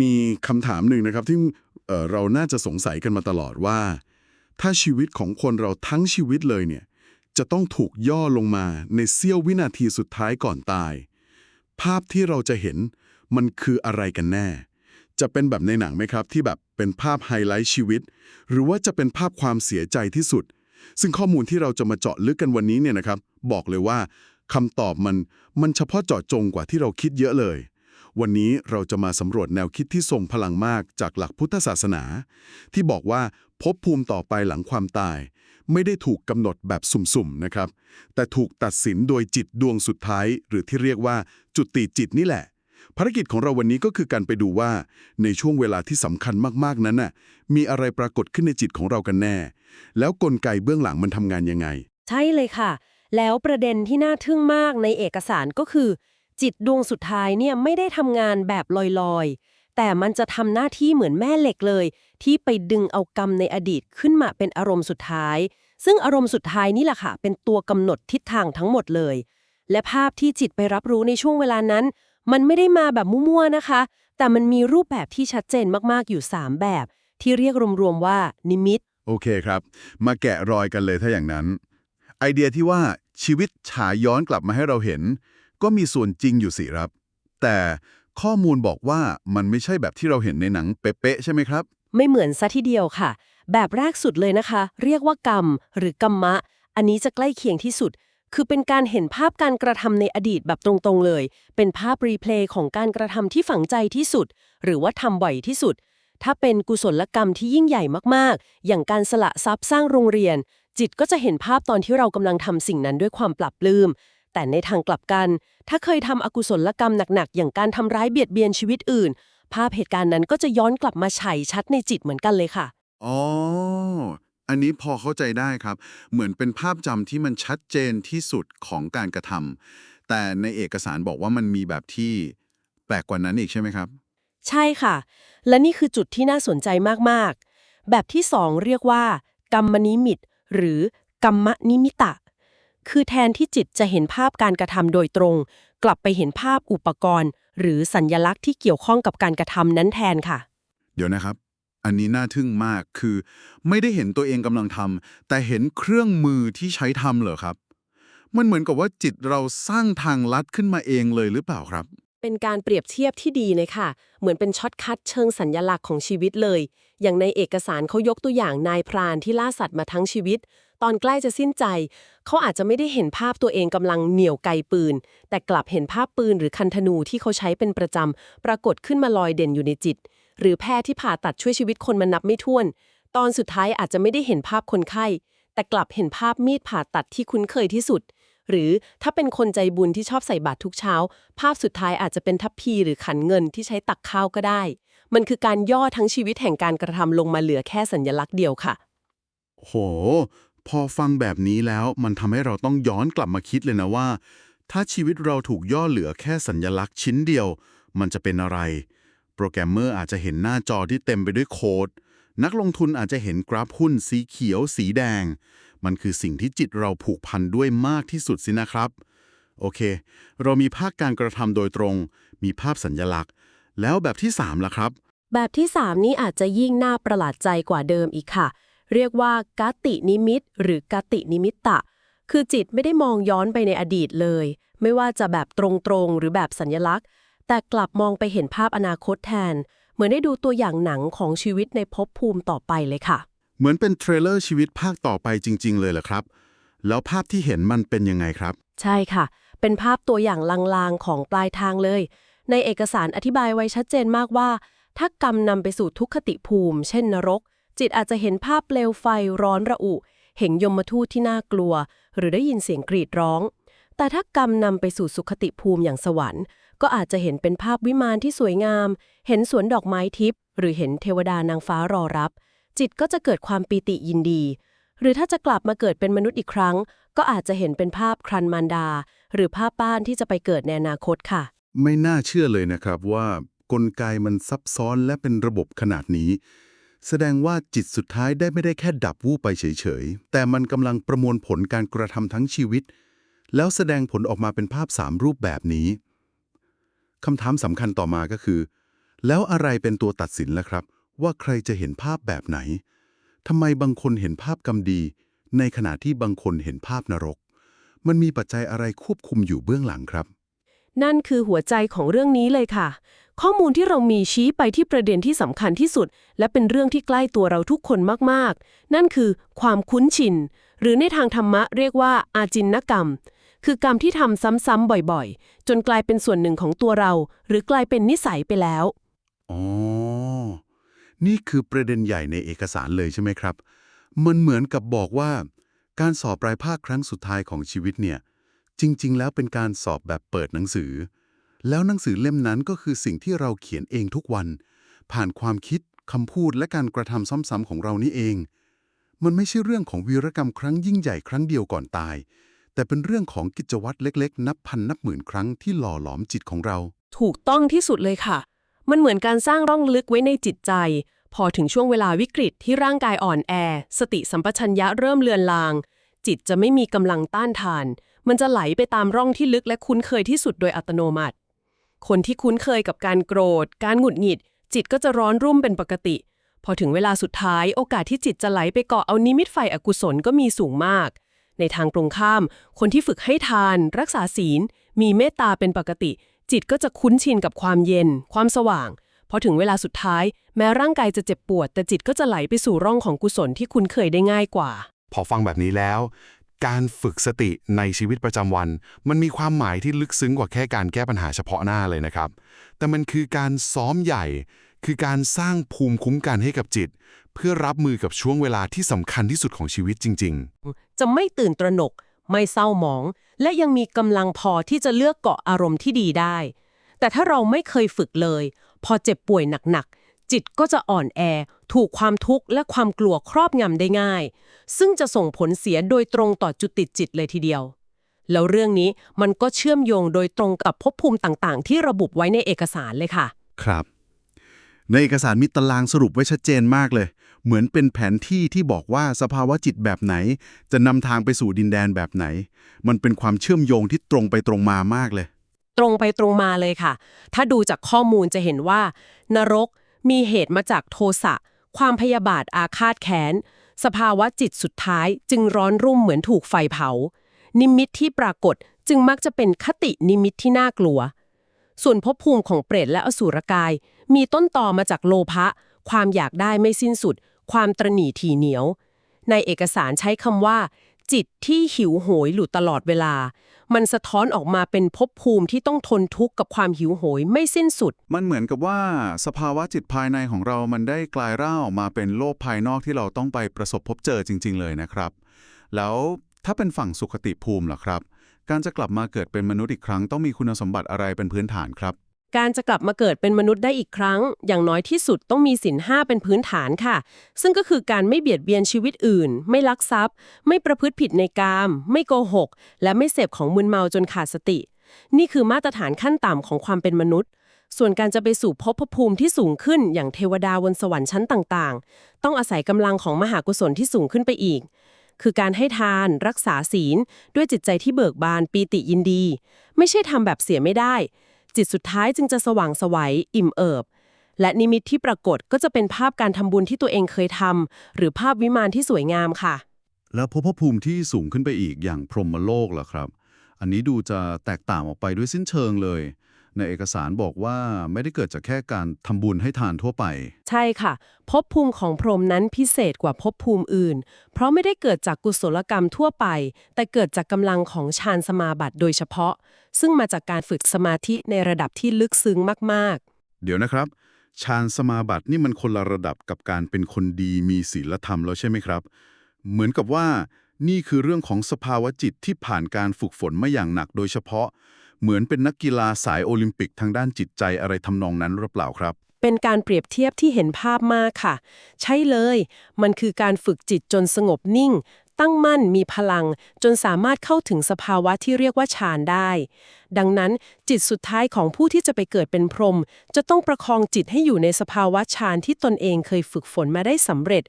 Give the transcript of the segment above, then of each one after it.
มีคำถามหนึ่งนะครับที่เเราน่าจะสงสัยกันมาตลอดว่า ถ้าชีวิตของคนเราทั้งชีวิตเลยเนี่ยจะต้องถูกย่อลงมาในเสี้ยววินาทีสุดท้ายก่อนตาย ภาพที่เราจะเห็นมันคืออะไรกันแน่ จะเป็นแบบในหนังไหมครับ ที่แบบเป็นภาพไฮไลท์ชีวิต หรือว่าจะเป็นภาพความเสียใจที่สุด ซึ่งข้อมูลที่เราจะมาเจาะลึกกันวันนี้เนี่ยนะครับ บอกเลยว่าคำตอบมันมันเฉพาะเจาะจงกว่าที่เราคิดเยอะเลย วันนี้เราจะมาสำรวจแนวคิดที่ทรงพลังมากจากหลักพุทธศาสนา ที่บอกว่าภพภูมิต่อไปหลังความตาย ไม่ได้ถูกกำหนดแบบสุ่มๆนะครับ แต่ถูกตัดสินโดยจิตดวงสุดท้าย หรือที่เรียกว่าจุติจิตนี่แหละ ภารกิจของเราวันนี้ก็คือการไปดูว่า ในช่วงเวลาที่สำคัญมากๆนั้นน่ะมีอะไรปรากฏขึ้นในจิตของเรากันแน่ แล้วกลไกเบื้องหลังมันทำงานยังไง ใช่เลยค่ะ แล้วประเด็นที่น่าทึ่งมากในเอกสารก็คือ จิตดวงสุดท้ายเนี่ยไม่ได้ทำงานแบบลอยๆ แต่มันจะทำหน้าที่เหมือนแม่เหล็กเลย ที่ไปดึงเอากรรมในอดีตขึ้นมาเป็นอารมณ์สุดท้าย ซึ่งอารมณ์สุดท้ายนี่แหละค่ะ เป็นตัวกำหนดทิศทางทั้งหมดเลย และภาพที่จิตไปรับรู้ในช่วงเวลานั้น มันไม่ได้มาแบบมั่วๆนะคะ แต่มันมีรูปแบบที่ชัดเจนมากๆอยู่ 3 แบบ ที่เรียกรวมๆว่า นิมิต โอเคครับ มาแกะรอยกันเลยถ้าอย่างนั้น ไอเดียที่ว่าชีวิตฉายย้อนกลับมาให้เราเห็น ก็มีส่วนจริงอยู่สิครับ แต่ข้อมูลบอกว่ามันไม่ใช่แบบที่เราเห็นในหนังเป๊ะๆใช่ไหมครับ ไม่เหมือนซะทีเดียวค่ะ แบบแรกสุดเลยนะคะ เรียกว่ากรรม หรือกรรมะ อันนี้จะใกล้เคียงที่สุด คือเป็นการเห็นภาพการกระทำในอดีตแบบตรงๆเลย เป็นภาพรีเพลย์ของการกระทำที่ฝังใจที่สุด หรือว่าทำบ่อยที่สุด ถ้าเป็นกุศลกรรมที่ยิ่งใหญ่มากๆ อย่างการสละทรัพย์สร้างโรงเรียน จิตก็จะเห็นภาพตอนที่เรากำลังทำสิ่งนั้นด้วยความปรับปลื้ม แต่ในทางกลับกัน ถ้าเคยทำอกุศลกรรมหนักๆ อย่างการทำร้ายเบียดเบียนชีวิตอื่น ภาพเหตุการณ์นั้นก็จะย้อนกลับมาฉายชัดในจิตเหมือนกันเลยค่ะ อ๋อ อันนี้พอเข้าใจได้ครับ เหมือนเป็นภาพจำที่มันชัดเจนที่สุดของการกระทำแต่ในเอกสารบอกว่ามันมีแบบที่แปลกกว่านั้นอีกใช่ไหมครับ ใช่ค่ะ และนี่คือจุดที่น่าสนใจมากๆ แบบที่สองเรียกว่า กรรมนิมิต หรือกรรมนิมิตะ คือแทนที่จิตจะเห็นภาพการกระทำโดยตรง กลับไปเห็นภาพอุปกรณ์ หรือสัญญลักษณ์ที่เกี่ยวข้องกับการกระทำนั้นแทนค่ะ เดี๋ยวนะครับ อันนี้น่าทึ่งมากคือ ไม่ได้เห็นตัวเองกำลังทำแต่เห็นเครื่องมือที่ใช้ทำเหรอครับ มันเหมือนกับว่าจิตเราสร้างทางลัดขึ้นมาเองเลยหรือเปล่าครับ เป็นการเปรียบเทียบที่ดีเลยค่ะ เหมือนเป็นช็อตคัทเชิงสัญญลักษณ์ของชีวิตเลย อย่างในเอกสารเขายกตัวอย่างนายพรานที่ล่าสัตว์มาทั้งชีวิต ตอนใกล้จะสิ้นใจ เขาอาจจะไม่ได้เห็นภาพตัวเองกำลังเหนี่ยวไกปืน แต่กลับเห็นภาพปืนหรือคันธนูที่เขาใช้เป็นประจำปรากฏขึ้นมาลอยเด่นอยู่ในจิต หรือแพทย์ที่ผ่าตัดช่วยชีวิตคนมานับไม่ถ้วน ตอนสุดท้ายอาจจะไม่ได้เห็นภาพคนไข้ แต่กลับเห็นภาพมีดผ่าตัดที่คุ้นเคยที่สุดหรือถ้าเป็นคนใจบุญที่ชอบใส่บาตรทุกเช้า ภาพสุดท้ายอาจจะเป็นทัพพีหรือขันเงินที่ใช้ตักข้าวก็ได้ มันคือการย่อทั้งชีวิตแห่งการกระทำลงมาเหลือแค่สัญญลักษณ์เดียวค่ะ โห พอฟังแบบนี้แล้วมันทำให้เราต้องย้อนกลับมาคิดเลยนะว่า ถ้าชีวิตเราถูกย่อเหลือแค่สัญญลักษณ์ชิ้นเดียว มันจะเป็นอะไร โปรแกรมเมอร์อาจจะเห็นหน้าจอที่เต็มไปด้วยโค้ดนักลงทุนอาจจะเห็นกราฟหุ้นสีเขียว สีแดง มันคือสิ่งที่จิตเราผูกพันด้วยมากที่สุดสินะครับ โอเค เรามีภาคการกระทำโดยตรง มีภาพสัญญลักษณ์ แล้วแบบที่สามล่ะครับ แบบที่ 3 นี้อาจจะยิ่งน่าประหลาดใจกว่าเดิมอีกค่ะ เรียกว่ากตินิมิต หรือกตินิมิตตะ คือจิตไม่ได้มองย้อนไปในอดีตเลย ไม่ว่าจะแบบตรงๆ หรือแบบสัญญลักษณ์ แต่กลับมองไปเห็นภาพอนาคตแทน เหมือนได้ดูตัวอย่างหนังของชีวิตในภพภูมิต่อไปเลยค่ะ เหมือนเป็นเทรลเลอร์ชีวิตภาคต่อไปจริง ๆ เลยเหรอครับ แล้วภาพที่เห็นมันเป็นยังไงครับ ใช่ค่ะ เป็นภาพตัวอย่างลางๆของปลายทางเลย ในเอกสารอธิบายไว้ชัดเจนมากว่า ถ้ากรรมนำไปสู่ทุกขติภูมิ เช่นนรก จิตอาจจะเห็นภาพเปลวไฟร้อนระอุ เห็นยมทูตที่น่ากลัว หรือได้ยินเสียงกรีดร้อง แต่ถ้ากรรมนำไปสู่สุขติภูมิอย่างสวรรค์ ก็อาจจะเห็นเป็นภาพวิมานที่สวยงาม เห็นสวนดอกไม้ทิพย์หรือเห็นเทวดานางฟ้ารอรับ จิตก็จะเกิดความปีติยินดี หรือถ้าจะกลับมาเกิดเป็นมนุษย์อีกครั้ง ก็อาจจะเห็นเป็นภาพครันมารดา หรือภาพบ้านที่จะไปเกิดในอนาคตค่ะ ไม่น่าเชื่อเลยนะครับว่ากลไกมันซับซ้อนและเป็นระบบขนาดนี้ แสดงว่าจิตสุดท้ายได้ไม่ได้แค่ดับวูบไปเฉยๆ แต่มันกำลังประมวลผลการกระทำทั้งชีวิต แล้วแสดงผลออกมาเป็นภาพสามรูปแบบนี้คำถามสำคัญต่อมาก็คือ แล้วอะไรเป็นตัวตัดสินล่ะครับ ว่าใครจะเห็นภาพแบบไหนทำไมบางคนเห็นภาพกรรมดี ในขณะที่บางคนเห็นภาพนรก มันมีปัจจัยอะไรควบคุมอยู่เบื้องหลังครับ นั่นคือหัวใจของเรื่องนี้เลยค่ะ ข้อมูลที่เรามีชี้ไปที่ประเด็นที่สำคัญที่สุด และเป็นเรื่องที่ใกล้ตัวเราทุกคนมากๆ นั่นคือความคุ้นชิน หรือในทางธรรมะเรียกว่าอาจินนกรรม คือกรรมที่ทำซ้ำๆบ่อยๆ จนกลายเป็นส่วนหนึ่งของตัวเรา หรือกลายเป็นนิสัยไปแล้วอ๋อนี่คือประเด็นใหญ่ในเอกสารเลยใช่ไหมครับ มันเหมือนกับบอกว่า การสอบปลายภาคครั้งสุดท้ายของชีวิตเนี่ย จริง ๆ แล้วเป็นการสอบแบบเปิดหนังสือ แล้วหนังสือเล่มนั้นก็คือสิ่งที่เราเขียนเองทุกวัน ผ่านความคิดคำพูดและการกระทำซ้ำๆของเรานี่เอง มันไม่ใช่เรื่องของวีรกรรมครั้งยิ่งใหญ่ครั้งเดียวก่อนตาย แต่เป็นเรื่องของกิจวัตรเล็ก ๆ นับพันนับหมื่นครั้งที่หล่อหลอมจิตของเรา ถูกต้องที่สุดเลยค่ะ มันเหมือนการสร้างร่องลึกไว้ในจิตใจ พอถึงช่วงเวลาวิกฤตที่ร่างกายอ่อนแอ สติสัมปชัญญะเริ่มเลือนลาง จิตจะไม่มีกำลังต้านทาน มันจะไหลไปตามร่องที่ลึกและคุ้นเคยที่สุดโดยอัตโนมัติ คนที่คุ้นเคยกับการโกรธ การหงุดหงิด จิตก็จะร้อนรุ่มเป็นปกติ พอถึงเวลาสุดท้ายโอกาสที่จิตจะไหลไปเกาะเอานิมิตไฟอกุศลก็มีสูงมาก ในทางตรงข้าม คนที่ฝึกให้ทาน รักษาศีล มีเมตตาเป็นปกติ จิตก็จะคุ้นชินกับความเย็น ความสว่างพอถึงเวลาสุดท้าย แม้ร่างกายจะเจ็บปวด แต่จิตก็จะไหลไปสู่ร่องของกุศลที่คุ้นเคยได้ง่ายกว่า พอฟังแบบนี้แล้ว การฝึกสติในชีวิตประจำวัน มันมีความหมายที่ลึกซึ้งกว่าแค่การแก้ปัญหาเฉพาะหน้าเลยนะครับ แต่มันคือการซ้อมใหญ่ คือการสร้างภูมิคุ้มกันให้กับจิต เพื่อรับมือกับช่วงเวลาที่สำคัญที่สุดของชีวิตจริง ๆ จะไม่ตื่นตระหนก ไม่เศร้าหมอง และยังมีกำลังพอที่จะเลือกเกาะอารมณ์ที่ดีได้ แต่ถ้าเราไม่เคยฝึกเลย พอเจ็บป่วยหนัก จิตก็จะอ่อนแอ ถูกความทุกข์และความกลัวครอบงำได้ง่าย ซึ่งจะส่งผลเสียโดยตรงต่อจุดติดจิตเลยทีเดียว แล้วเรื่องนี้มันก็เชื่อมโยงโดยตรงกับภพภูมิต่างๆ ที่ระบุไว้ในเอกสารเลยค่ะ ครับ ในเอกสารมีตารางสรุปไว้ชัดเจนมากเลย เหมือนเป็นแผนที่ที่บอกว่าสภาวะจิตแบบไหน จะนำทางไปสู่ดินแดนแบบไหน มันเป็นความเชื่อมโยงที่ตรงไปตรงมามากเลยตรงไปตรงมาเลยค่ะ ถ้าดูจากข้อมูลจะเห็นว่า นรก มีเหตุมาจากโทสะ ความพยาบาทอาฆาตแค้น สภาวะจิตสุดท้ายจึงร้อนรุ่มเหมือนถูกไฟเผา นิมิตที่ปรากฏจึงมักจะเป็นคตินิมิตที่น่ากลัว ส่วนภพภูมิของเปรตและอสูรกาย มีต้นต่อมาจากโลภะ ความอยากได้ไม่สิ้นสุด ความตรณีทีเหนียว ในเอกสารใช้คำว่า จิตที่หิวโหยหลุดตลอดเวลา มันสะท้อนออกมาเป็นภพภูมิที่ต้องทนทุกข์กับความหิวโหยไม่สิ้นสุด มันเหมือนกับว่าสภาวะจิตภายในของเรามันได้กลายร่างออกมาเป็นโลกภายนอกที่เราต้องไปประสบพบเจอจริง ๆ เลยนะครับ แล้วถ้าเป็นฝั่งสุขติภูมิล่ะครับ การจะกลับมาเกิดเป็นมนุษย์อีกครั้งต้องมีคุณสมบัติอะไรเป็นพื้นฐานครับ การจะกลับมาเกิดเป็นมนุษย์ได้อีกครั้ง อย่างน้อยที่สุดต้องมีศีลห้าเป็นพื้นฐานค่ะ ซึ่งก็คือการไม่เบียดเบียนชีวิตอื่น ไม่ลักทรัพย์ ไม่ประพฤติผิดในกาม ไม่โกหก และไม่เสพของมึนเมาจนขาดสติ นี่คือมาตรฐานขั้นต่ำของความเป็นมนุษย์ ส่วนการจะไปสู่ภพภูมิที่สูงขึ้น อย่างเทวดาบนสวรรค์ชั้นต่างๆ ต้องอาศัยกำลังของมหากุศลที่สูงขึ้นไปอีก คือการให้ทาน รักษาศีล ด้วยจิตใจที่เบิกบานปีติยินดี ไม่ใช่ทำแบบเสียไม่ได้ จิตสุดท้ายจึงจะสว่างไสวัยอิ่มเอิบ และนิมิตที่ปรากฏก็จะเป็นภาพการทำบุญที่ตัวเองเคยทำหรือภาพวิมานที่สวยงามค่ะ แล้วภพภูมิที่สูงขึ้นไปอีกอย่างพรหมโลกล่ะครับ อันนี้ดูจะแตกต่างออกไปด้วยสิ้นเชิงเลย ในเอกสารบอกว่าไม่ได้เกิดจากแค่การทำบุญให้ทานทั่วไป ใช่ค่ะภพภูมิของพรหมนั้นพิเศษกว่าภพภูมิอื่น เพราะไม่ได้เกิดจากกุศลกรรมทั่วไป แต่เกิดจากกำลังของฌานสมาบัติโดยเฉพาะ ซึ่งมาจากการฝึกสมาธิในระดับที่ลึกซึ้งมากเดี๋ยวนะครับฌานสมาบัตินี่มันคนละระดับกับการเป็นคนดีมีศีลธรรมแล้วใช่ไหมครับ เหมือนกับว่านี่คือเรื่องของสภาวะจิตที่ผ่านการฝึกฝนมาอย่างหนักโดยเฉพาะ เหมือนเป็นนักกีฬาสายโอลิมปิกทางด้านจิตใจอะไรทำนองนั้นหรือเปล่าครับ เป็นการเปรียบเทียบที่เห็นภาพมากค่ะ ใช่เลย มันคือการฝึกจิตจนสงบนิ่ง ตั้งมั่นมีพลัง จนสามารถเข้าถึงสภาวะที่เรียกว่าฌานได้ ดังนั้นจิตสุดท้ายของผู้ที่จะไปเกิดเป็นพรหมจะต้องประคองจิตให้อยู่ในสภาวะฌานที่ตนเองเคยฝึกฝนมาได้สำเร็จ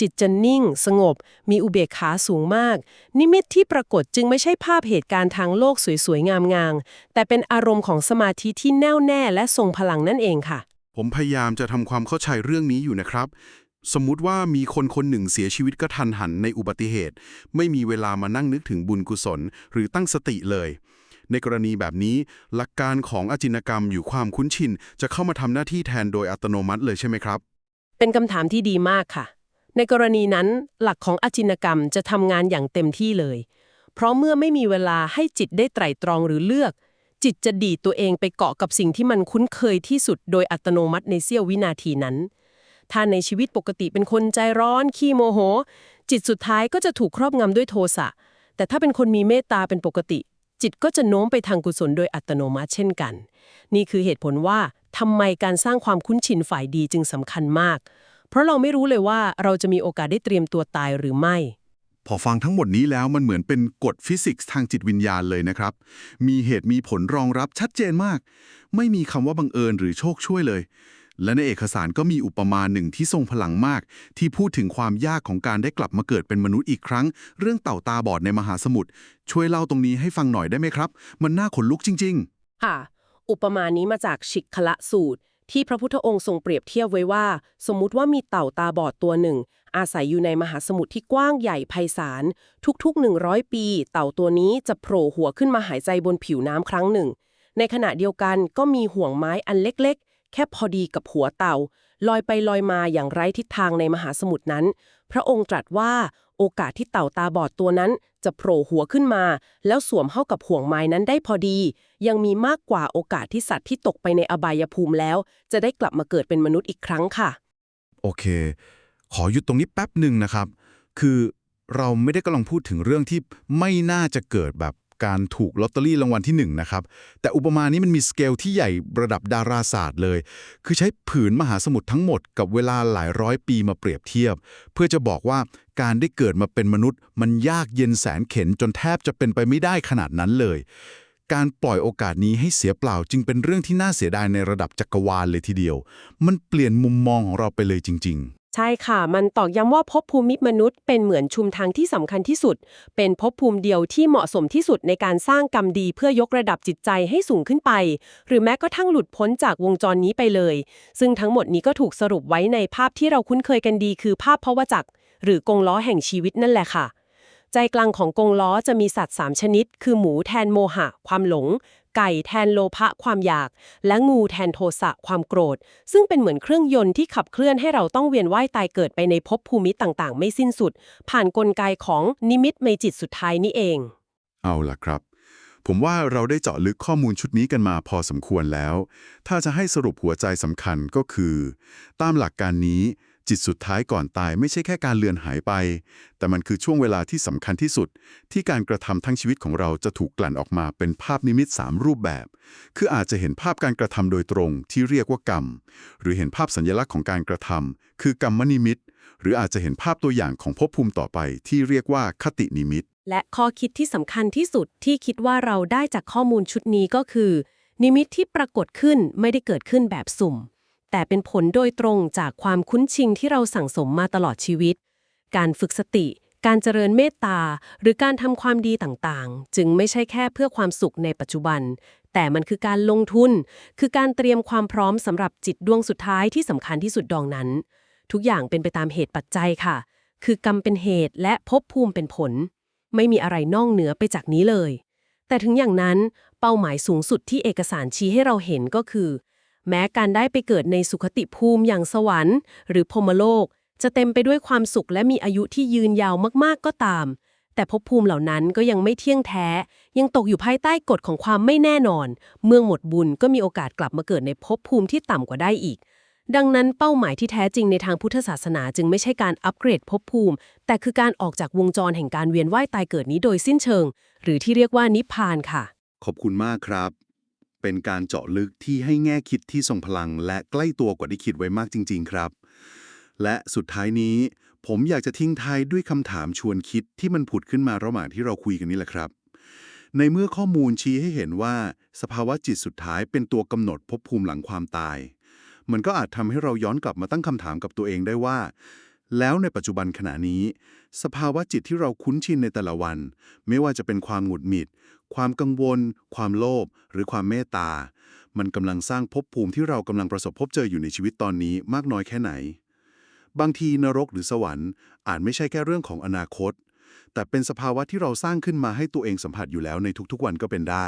จิตจะนิ่ง สงบ มีอุเบกขาสูงมาก นิมิตที่ปรากฏจึงไม่ใช่ภาพเหตุการณ์ทางโลกสวยๆงามๆแต่เป็นอารมณ์ของสมาธิที่แน่วแน่และทรงพลังนั่นเองค่ะ ผมพยายามจะทำความเข้าใจเรื่องนี้อยู่นะครับ สมมุติว่ามีคนคนหนึ่งเสียชีวิตกระทันหันในอุบัติเหตุ ไม่มีเวลามานั่งนึกถึงบุญกุศล หรือตั้งสติเลย ในกรณีแบบนี้ หลักการของอจินกรรมอยู่ความคุ้นชิน จะเข้ามาทำหน้าที่แทนโดยอัตโนมัติเลยใช่ไหมครับ เป็นคำถามที่ดีมากค่ะ ในกรณีนั้นหลักของอจินกรรมจะทำงานอย่างเต็มที่เลย เพราะเมื่อไม่มีเวลาให้จิตได้ไตร่ตรองหรือเลือก จิตจะดีดตัวเองไปเกาะกับสิ่งที่มันคุ้นเคยที่สุด โดยอัตโนมัติในเสี้ยววินาทีนั้น ถ้าในชีวิตปกติเป็นคนใจร้อนขี้โมโห จิตสุดท้ายก็จะถูกครอบงำด้วยโทสะ แต่ถ้าเป็นคนมีเมตตาเป็นปกติ จิตก็จะโน้มไปทางกุศลโดยอัตโนมัติเช่นกัน นี่คือเหตุผลว่าทำไมการสร้างความคุ้นชินฝ่ายดีจึงสำคัญมาก เพราะเราไม่รู้เลยว่าเราจะมีโอกาสได้เตรียมตัวตายหรือไม่ พอฟังทั้งหมดนี้แล้วมันเหมือนเป็นกฎฟิสิกส์ทางจิตวิญญาณเลยนะครับ มีเหตุมีผลรองรับชัดเจนมาก ไม่มีคำว่าบังเอิญหรือโชคช่วยเลย และในเอกสารก็มีอุปมาหนึ่งที่ทรงพลังมาก ที่พูดถึงความยากของการได้กลับมาเกิดเป็นมนุษย์อีกครั้ง เรื่องเต่าตาบอดในมหาสมุทรช่วยเล่าตรงนี้ให้ฟังหน่อยได้ไหมครับ มันน่าขนลุกจริง ๆ ค่ะ อุปมานี้มาจากฉิกขละสูตร ที่พระพุทธองค์ทรงเปรียบเทียบไว้ว่า สมมุติว่ามีเต่าตาบอดตัวหนึ่ง อาศัยอยู่ในมหาสมุทรที่กว้างใหญ่ไพศาลทุกๆ 100 ปี เต่าตัวนี้จะโผล่หัวขึ้นมาหายใจบนผิวน้ำครั้งหนึ่ง ในขณะเดียวกันก็มีห่วงไม้อันเล็กๆ แค่พอดีกับหัวเต่า ลอยไปลอยมาอย่างไร้ทิศทางในมหาสมุทรนั้น พระองค์ตรัสว่าโอกาสที่เต่าตาบอดตัวนั้นจะโผล่หัวขึ้นมา แล้วสวมเข้ากับห่วงไม้นั้นได้พอดี ยังมีมากกว่าโอกาสที่สัตว์ที่ตกไปในอบายภูมิแล้ว จะได้กลับมาเกิดเป็นมนุษย์อีกครั้งค่ะ โอเค ขอหยุดตรงนี้แป๊บหนึ่งนะครับ คือเราไม่ได้กำลังพูดถึงเรื่องที่ไม่น่าจะเกิดแบบ การถูกลอตเตอรี่รางวัลที่หนึ่งนะครับ แต่อุปมานี้มันมีสเกลที่ใหญ่ระดับดาราศาสตร์เลย คือใช้ผืนมหาสมุทรทั้งหมดกับเวลาหลายร้อยปีมาเปรียบเทียบ เพื่อจะบอกว่าการได้เกิดมาเป็นมนุษย์ มันยากเย็นแสนเข็ญจนแทบจะเป็นไปไม่ได้ขนาดนั้นเลย การปล่อยโอกาสนี้ให้เสียเปล่าจึงเป็นเรื่องที่น่าเสียดายในระดับจักรวาลเลยทีเดียว มันเปลี่ยนมุมมองของเราไปเลยจริง ๆ ใช่ค่ะ มันตอกย้ำว่าภพภูมิมนุษย์เป็นเหมือนชุมทางที่สำคัญที่สุด เป็นภพภูมิเดียวที่เหมาะสมที่สุดในการสร้างกรรมดีเพื่อยกระดับจิตใจให้สูงขึ้นไป หรือแม้กระทั่งหลุดพ้นจากวงจรนี้ไปเลย ซึ่งทั้งหมดนี้ก็ถูกสรุปไว้ในภาพที่เราคุ้นเคยกันดี คือภาพพระวจักรหรือกงล้อแห่งชีวิตนั่นแหละค่ะ ใจกลางของกงล้อจะมีสัตว์ 3 ชนิด คือหมูแทนโมหะ ความหลง ไก่แทนโลภะความอยาก และงูแทนโทสะความโกรธ ซึ่งเป็นเหมือนเครื่องยนต์ที่ขับเคลื่อนให้เราต้องเวียนว่ายตายเกิดไปในภพภูมิต่างๆ ไม่สิ้นสุด ผ่านกลไกของนิมิตในจิตสุดท้ายนี่เอง เอาล่ะครับ ผมว่าเราได้เจาะลึกข้อมูลชุดนี้กันมาพอสมควรแล้ว ถ้าจะให้สรุปหัวใจสำคัญก็คือ ตามหลักการนี้ จิตสุดท้ายก่อนตายไม่ใช่แค่การเลือนหายไป แต่มันคือช่วงเวลาที่สำคัญที่สุด ที่การกระทำทั้งชีวิตของเราจะถูกกลั่นออกมาเป็นภาพนิมิต 3 รูปแบบ คืออาจจะเห็นภาพการกระทำโดยตรงที่เรียกว่ากรรม หรือเห็นภาพสัญลักษณ์ของการกระทำคือกรรมนิมิต หรืออาจจะเห็นภาพตัวอย่างของภพภูมิต่อไป ที่เรียกว่าคตินิมิต และข้อคิดที่สำคัญที่สุดที่คิดว่าเราได้จากข้อมูลชุดนี้ก็คือ นิมิตที่ปรากฏขึ้นไม่ได้เกิดขึ้นแบบสุ่ม แต่เป็นผลโดยตรงจากความคุ้นชินที่เราสั่งสมมาตลอดชีวิต การฝึกสติ การเจริญเมตตา หรือการทำความดีต่างๆ จึงไม่ใช่แค่เพื่อความสุขในปัจจุบัน แต่มันคือการลงทุน คือการเตรียมความพร้อมสำหรับจิตดวงสุดท้ายที่สำคัญที่สุดดองนั้น ทุกอย่างเป็นไปตามเหตุปัจจัยค่ะ คือกรรมเป็นเหตุและภพภูมิเป็นผล ไม่มีอะไรนอกเหนือไปจากนี้เลย แต่ถึงอย่างนั้น เป้าหมายสูงสุดที่เอกสารชี้ให้เราเห็นก็คือ แม้การได้ไปเกิดในสุขติภูมิอย่างสวรรค์ หรือพรมโลก จะเต็มไปด้วยความสุขและมีอายุที่ยืนยาวมากๆก็ตาม แต่ภพภูมิเหล่านั้นก็ยังไม่เที่ยงแท้ ยังตกอยู่ภายใต้กฎของความไม่แน่นอน เมื่อหมดบุญก็มีโอกาสกลับมาเกิดในภพภูมิที่ต่ำกว่าได้อีก ดังนั้นเป้าหมายที่แท้จริงในทางพุทธศาสนาจึงไม่ใช่การอัปเกรดภพภูมิ แต่คือการออกจากวงจรแห่งการเวียนว่ายตายเกิดนี้โดยสิ้นเชิง หรือที่เรียกว่านิพพานค่ะ ขอบคุณมากครับ เป็นการเจาะลึกที่ให้แง่คิดที่ทรงพลัง และใกล้ตัวกว่าที่คิดไว้มากจริง ๆ ครับ และสุดท้ายนี้ ผมอยากจะทิ้งท้ายด้วยคำถามชวนคิดที่มันผุดขึ้นมาระหว่างที่เราคุยกันนี่แหละครับ ในเมื่อข้อมูลชี้ให้เห็นว่า สภาวะจิตสุดท้ายเป็นตัวกำหนดภพภูมิหลังความตาย มันก็อาจทำให้เราย้อนกลับมาตั้งคำถามกับตัวเองได้ว่าแล้วในปัจจุบันขณะนี้ สภาวะจิตที่เราคุ้นชินในแต่ละวัน ไม่ว่าจะเป็นความหงุดหงิด ความกังวล ความโลภหรือความเมตตา มันกำลังสร้างภพภูมิที่เรากำลังประสบพบเจออยู่ในชีวิตตอนนี้มากน้อยแค่ไหน บางทีนรกหรือสวรรค์ อาจไม่ใช่แค่เรื่องของอนาคต แต่เป็นสภาวะที่เราสร้างขึ้นมาให้ตัวเองสัมผัสอยู่แล้วในทุกๆวันก็เป็นได้